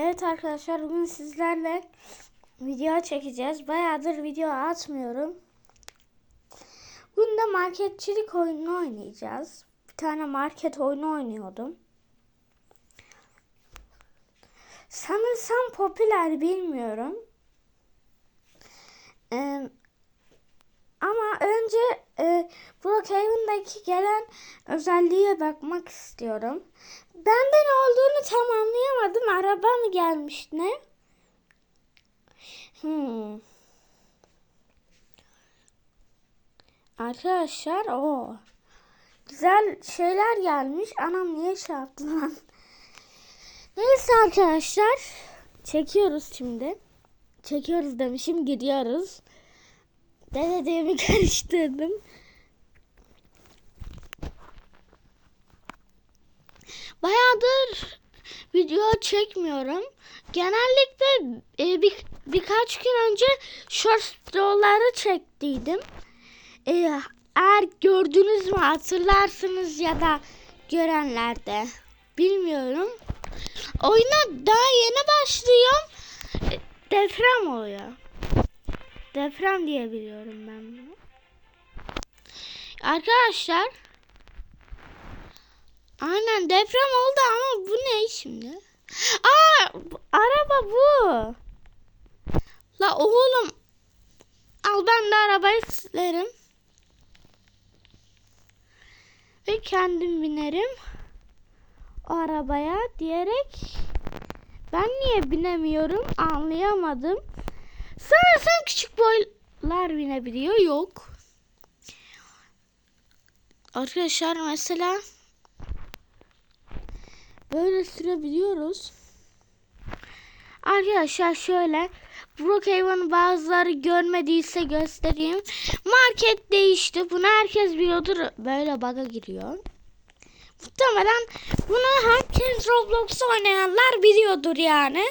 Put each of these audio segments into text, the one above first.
Evet arkadaşlar bugün sizlerle video çekeceğiz. Bayağıdır video atmıyorum. Bugün de marketçilik oyunu oynayacağız. Bir tane market oyunu oynuyordum. Sanırsam popüler bilmiyorum. Ee, ama önce e, Brookhaven'daki gelen özelliğe bakmak istiyorum. Bende ne olduğunu tam. Araba mı gelmiş ne? Hmm. Arkadaşlar o güzel şeyler gelmiş. Anam niye şey yaptı lan? Neyse arkadaşlar çekiyoruz şimdi. Çekiyoruz demişim gidiyoruz. Denediğimi karıştırdım. Bayağıdır video çekmiyorum. Genellikle e, bir, birkaç gün önce short videoları çektiydim. E, eğer gördünüz mü hatırlarsınız ya da görenlerde bilmiyorum. Oyuna daha yeni başlıyorum. E, deprem oluyor. Deprem diye biliyorum ben bunu. Arkadaşlar Aynen deprem oldu ama bu ne şimdi? Aa araba bu. La oğlum al ben de arabayı silerim. Ve kendim binerim o arabaya diyerek ben niye binemiyorum anlayamadım. Sanırsam küçük boylar binebiliyor. Yok. Arkadaşlar mesela böyle sürebiliyoruz. Arkadaşlar şöyle Brookhaven bazıları görmediyse göstereyim. Market değişti. Bunu herkes biliyordur. Böyle bug'a giriyor. Muhtemelen bunu herkes Roblox oynayanlar biliyordur yani.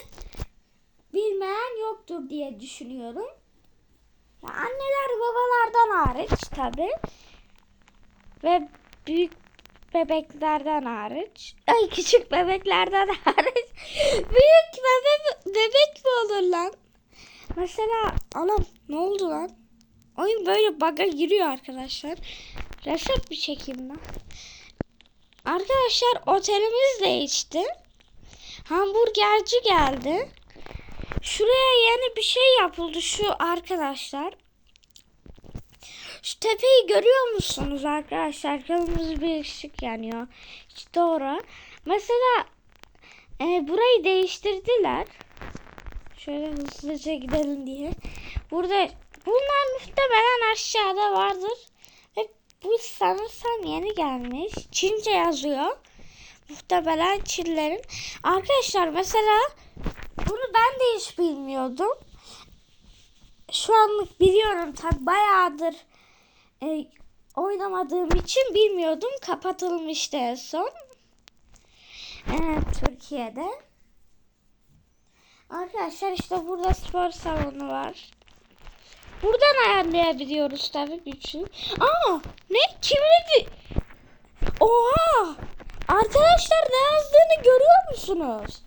Bilmeyen yoktur diye düşünüyorum. Ya anneler babalardan hariç tabi. Ve büyük bebeklerden hariç. Ay küçük bebeklerden hariç. Büyük bebek, bebek mi olur lan? Mesela anam ne oldu lan? Oyun böyle bug'a giriyor arkadaşlar. Reset bir çekeyim ben. Arkadaşlar otelimiz değişti. Hamburgerci geldi. Şuraya yeni bir şey yapıldı şu arkadaşlar. Şu tepeyi görüyor musunuz arkadaşlar? Kırmızı bir ışık yanıyor. İşte doğru. Mesela e, burayı değiştirdiler. Şöyle hızlıca gidelim diye. Burada bunlar muhtemelen aşağıda vardır. Ve bu sanırsam yeni gelmiş. Çince yazıyor. Muhtemelen Çinlerin. Arkadaşlar mesela bunu ben de hiç bilmiyordum. Şu anlık biliyorum tabi bayağıdır e, oynamadığım için bilmiyordum. Kapatılmıştı en son. E, Türkiye'de. Arkadaşlar işte burada spor salonu var. Buradan ayarlayabiliyoruz tabii güçlü. Aa ne kimlik? Oha! Arkadaşlar ne yazdığını görüyor musunuz?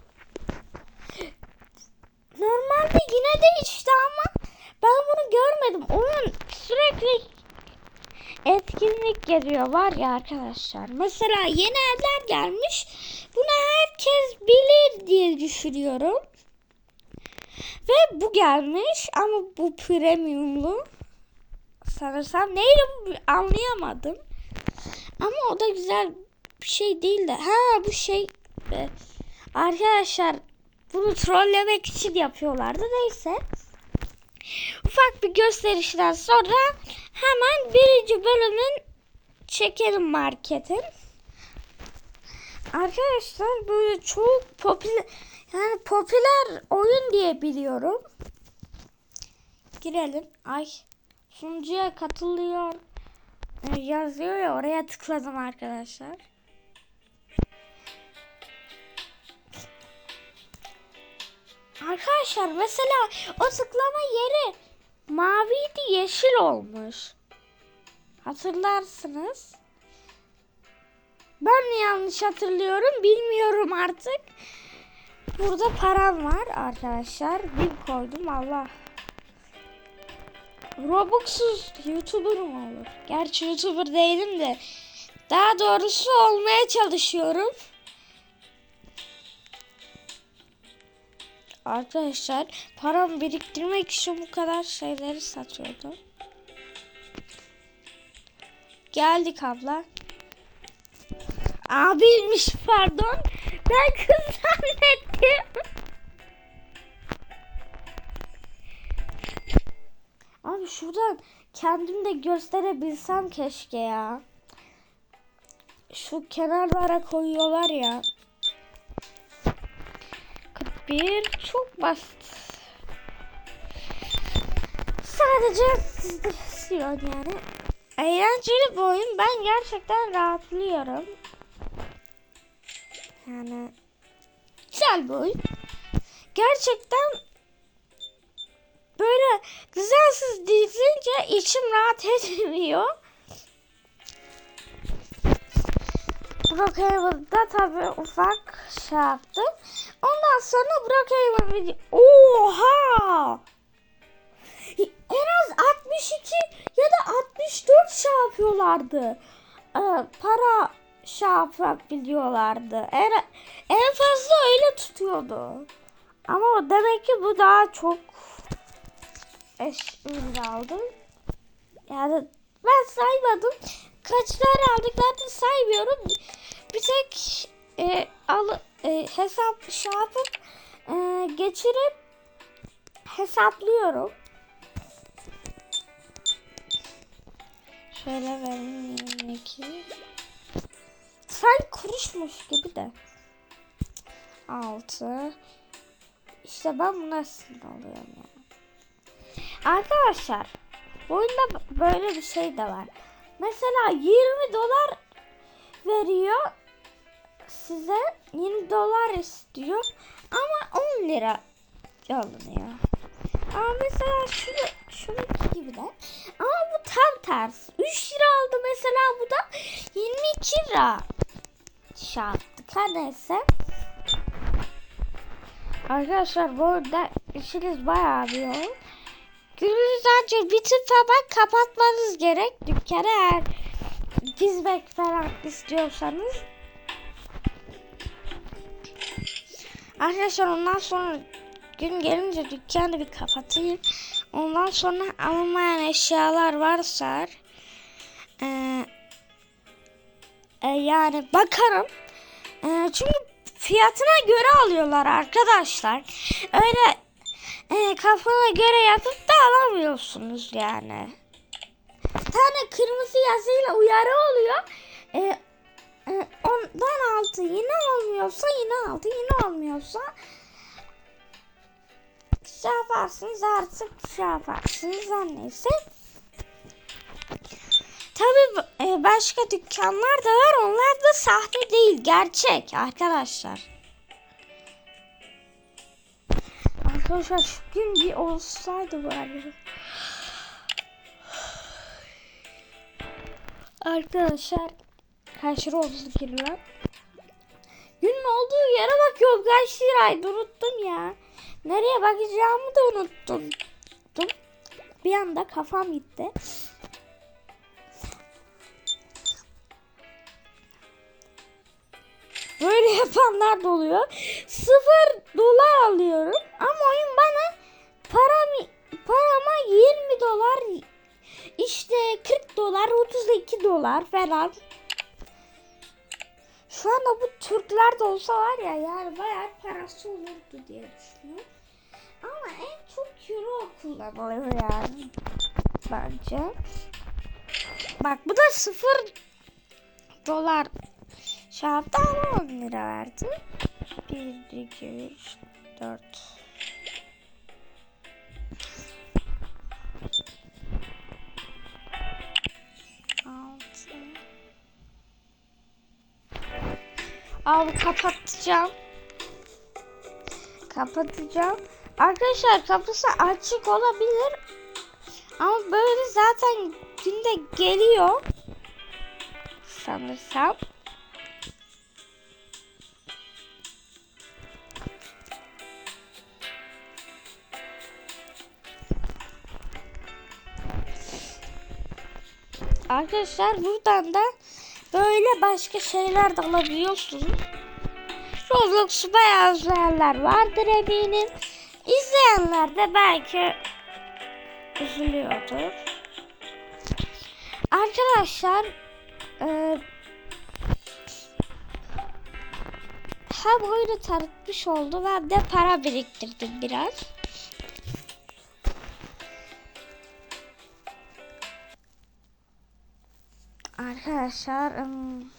Normalde yine değişti ama ben bunu görmedim. Oyun sürekli etkinlik geliyor var ya arkadaşlar. Mesela yeni evler gelmiş. Bunu herkes bilir diye düşünüyorum. Ve bu gelmiş ama bu premiumlu. Sanırsam neydi bu anlayamadım. Ama o da güzel bir şey değil de. Ha bu şey arkadaşlar bunu trollemek için yapıyorlardı. Neyse. Ufak bir gösterişten sonra hemen birinci bölümün çekelim marketin. Arkadaşlar böyle çok popüler yani popüler oyun diye biliyorum. Girelim. Ay sunucuya katılıyor yazıyor ya oraya tıkladım arkadaşlar. Arkadaşlar mesela o tıklama yeri maviydi yeşil olmuş. Hatırlarsınız. Ben yanlış hatırlıyorum bilmiyorum artık. burada param var arkadaşlar. Bir koydum Allah. Robux'suz YouTuber mı olur? Gerçi YouTuber değilim de. Daha doğrusu olmaya çalışıyorum. Arkadaşlar param biriktirmek için bu kadar şeyleri satıyordum. Geldik abla. Abiymiş pardon. Ben kız zannettim. Abi şuradan kendim de gösterebilsem keşke ya. Şu kenarlara koyuyorlar ya. 41 çok basit. Sadece istiyor yani. Eğlenceli bir oyun. Ben gerçekten rahatlıyorum. Yani güzel bir oyun. Gerçekten böyle güzelsiz dizince içim rahat etmiyor. Brookhaven'da tabi ufak şey yaptım. Ondan sonra Brookhaven video... Oha! En az 62 ya da 64 şey yapıyorlardı. Ee, para şey yapabiliyorlardı. En, en fazla öyle tutuyordu. Ama demek ki bu daha çok eşimde aldım. Yani ben saymadım. Kaçlar aldıklarını saymıyorum. Bir tek e, al, e, hesap şey yapıp e, geçirip hesaplıyorum. Şöyle verin 22. Sen kuruşmuş gibi de. 6. İşte ben buna sinir oluyorum ya. Arkadaşlar oyunda böyle bir şey de var. Mesela 20 dolar veriyor size 20 dolar istiyor ama 10 lira alınıyor. Ama mesela şunu, şununki gibi de. Ama bu tam tersi. 3 lira aldı mesela bu da 22 lira şey yaptık. Her. Arkadaşlar bu arada işiniz bayağı bir yoğun. Gününüz ancak bitip hemen kapatmanız gerek. Dükkanı eğer dizmek falan istiyorsanız. Arkadaşlar ondan sonra gün gelince dükkanı bir kapatayım. Ondan sonra alınmayan eşyalar varsa e, e, yani bakarım. E, çünkü fiyatına göre alıyorlar arkadaşlar. Öyle e, kafana göre yapıp da alamıyorsunuz yani. Tane kırmızı yazıyla uyarı oluyor. E, e, ondan altı yine olmuyorsa yine altı yine olmuyorsa şey yaparsınız artık şey yaparsınız her neyse. Tabi e, başka dükkanlar da var. Onlar da sahte değil. Gerçek arkadaşlar. Arkadaşlar şu gün bir olsaydı bari. Arkadaşlar kaç lira oldu? Günün olduğu yere bakıyorum kaç liraydı unuttum ya. Nereye bakacağımı da unuttum. Bir anda kafam gitti. Böyle yapanlar da oluyor. Sıfır dolar alıyorum. Ama oyun bana param, parama 20 dolar işte 40 dolar 32 dolar falan. Şu anda bu Türkler de olsa var ya yani bayağı parası olurdu diye düşünüyorum. Ama en çok euro kullanılıyor yani. Bence. Bak bu da sıfır dolar şey yaptı ama 10 lira verdi. 1, 2, 3, 4. Abi kapatacağım. Kapatacağım. Arkadaşlar kapısı açık olabilir. Ama böyle zaten günde geliyor. Sanırsam. Arkadaşlar buradan da böyle başka şeyler de alabiliyorsunuz. Roblox bayağı üzülenler vardır eminim. İzleyenler de belki üzülüyordur. Arkadaşlar e, hem oyunu tanıtmış oldu ve de para biriktirdim biraz. Arkadaşlar ım,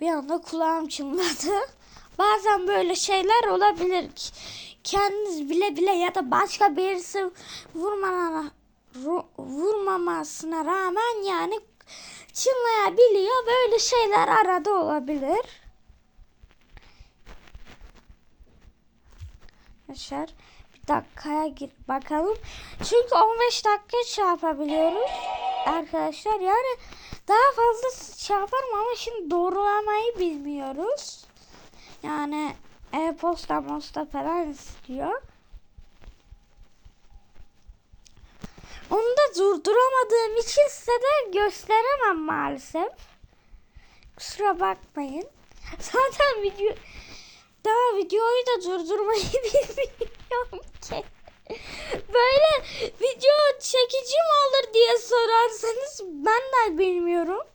bir anda kulağım çınladı. Bazen böyle şeyler olabilir. Kendiniz bile bile ya da başka birisi vurmana, vurmamasına rağmen yani çınlayabiliyor. Böyle şeyler arada olabilir. Arkadaşlar bir dakikaya gir bakalım. Çünkü 15 dakika şey yapabiliyoruz. Arkadaşlar yani daha fazla şey yaparım ama şimdi doğrulamayı bilmiyoruz. Yani e-posta mosta falan istiyor. Onu da durduramadığım için size de gösteremem maalesef. Kusura bakmayın. Zaten video daha videoyu da durdurmayı bilmiyorum ki. Böyle video çekici mi olur diye sorarsanız ben de bilmiyorum.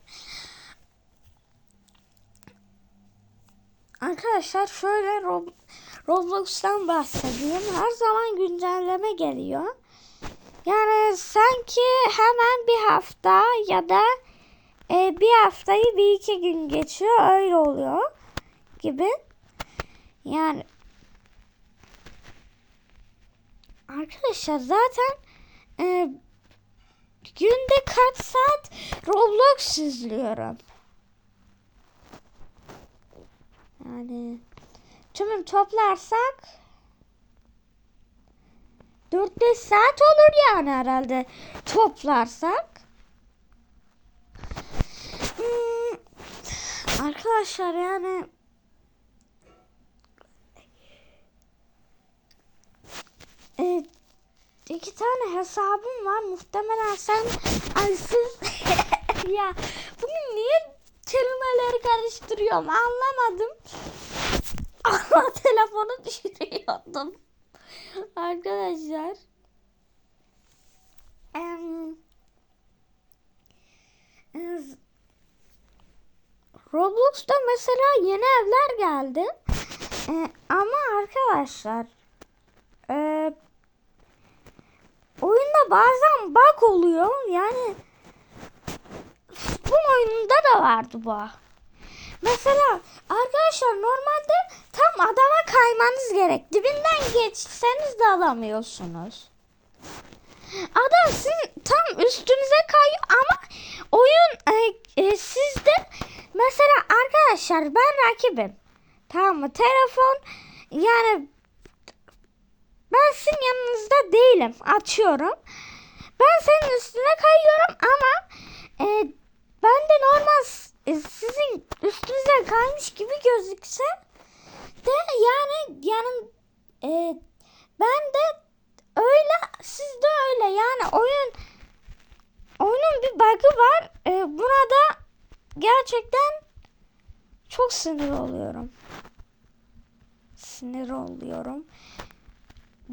Arkadaşlar şöyle Rob- Roblox'tan bahsedeyim. Her zaman güncelleme geliyor. Yani sanki hemen bir hafta ya da e, bir haftayı bir iki gün geçiyor. Öyle oluyor gibi. Yani arkadaşlar zaten e, günde kaç saat Roblox izliyorum. Yani tümüm toplarsak 4-5 saat olur yani herhalde toplarsak. Hmm, arkadaşlar yani e, iki tane hesabım var. Muhtemelen sen ay siz ya bugün niye kelimeleri karıştırıyorum anlamadım. Ama telefonu düşürüyordum. Arkadaşlar. Ez- Roblox'ta mesela yeni evler geldi. E, ama arkadaşlar e, oyunda bazen bug oluyor. Yani bu oyunda da vardı bu. Mesela arkadaşlar normalde tam adama kaymanız gerek. Dibinden geçseniz de alamıyorsunuz. Adam sizin tam üstünüze kayıyor ama oyun e, e, sizde mesela arkadaşlar ben rakibim. Tamam mı? Telefon yani ben sizin yanınızda değilim. Açıyorum. Ben senin üstüne kayıyorum ama e, ben de normal e, sizin üstünüze kaymış gibi gözükse de yani yani e, ben de öyle siz de öyle yani oyun oyunun bir bug'ı var. E, buna da gerçekten çok sinir oluyorum. Sinir oluyorum.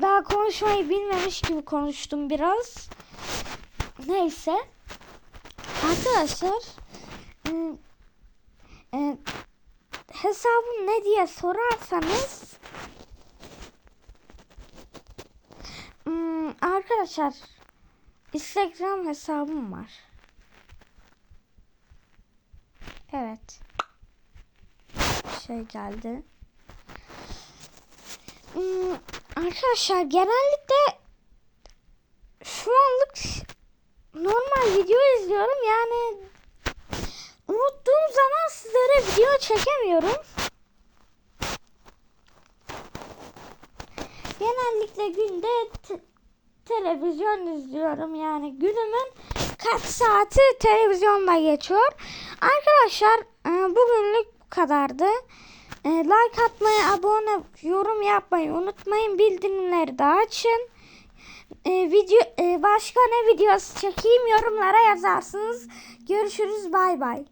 Daha konuşmayı bilmemiş gibi konuştum biraz. Neyse. Arkadaşlar ım, e, hesabım ne diye sorarsanız ım, arkadaşlar Instagram hesabım var. Evet. Şey geldi. Arkadaşlar genellikle şu anlık normal video izliyorum. Yani unuttuğum zaman sizlere video çekemiyorum. Genellikle günde te- televizyon izliyorum. Yani günümün kaç saati televizyonda geçiyor. Arkadaşlar e, bugünlük bu kadardı. E, like atmayı, abone, yorum yapmayı unutmayın. Bildirimleri de açın. E, video e, başka ne videosu çekeyim yorumlara yazarsınız. Görüşürüz bay bay.